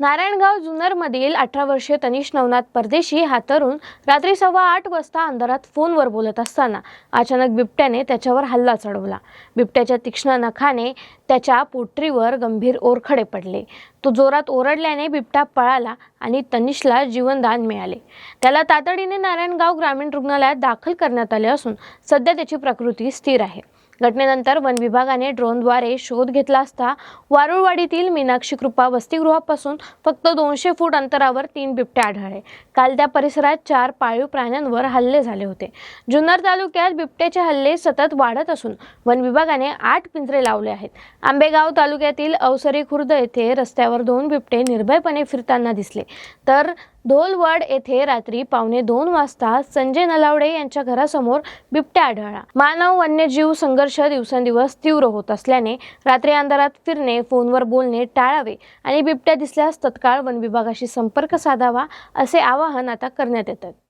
नारायणगाव जुन्नरमधील अठरा वर्षीय तनिष नवनाथ परदेशी हा तरुण रात्री सव्वा आठ वाजता अंधारात फोनवर बोलत असताना अचानक बिबट्याने त्याच्यावर हल्ला चढवला. बिबट्याच्या तीक्ष्ण नखाने त्याच्या पोटरीवर गंभीर ओरखडे पडले. तो जोरात ओरडल्याने बिबटा पळाला आणि तनिषला जीवनदान मिळाले. त्याला तातडीने नारायणगाव ग्रामीण रुग्णालयात दाखल करण्यात आले असून सध्या त्याची प्रकृती स्थिर आहे. घटनेनंतर वन विभागाने ड्रोनद्वारे शोध घेतला असता वारुळवाडीतील मीनाक्षी कृपा वसतिगृहापासून फक्त दोनशे फूट अंतरावर तीन बिबटे आढळले. काल त्या परिसरात चार पाळीव प्राण्यांवर हल्ले झाले होते. जुन्नर तालुक्यात बिबट्याचे हल्ले सतत वाढत असून वन विभागाने आठ पिंजरे लावले आहेत. आंबेगाव तालुक्यातील अवसरी खुर्द येथे रस्त्यावर दोन बिबटे निर्भयपणे फिरताना दिसले. तर धोलवड येथे रात्री पावणे दोन वाजता संजय नलावडे यांच्या घरासमोर बिबट्या आढळला. मानव वन्यजीव संघर्ष दिवसेंदिवस तीव्र होत असल्याने रात्री अंधारात फिरणे फोनवर बोलणे टाळावे आणि बिबट्या दिसल्यास तत्काळ वन विभागाशी संपर्क साधावा असे आवाहन आता करण्यात येतात आहे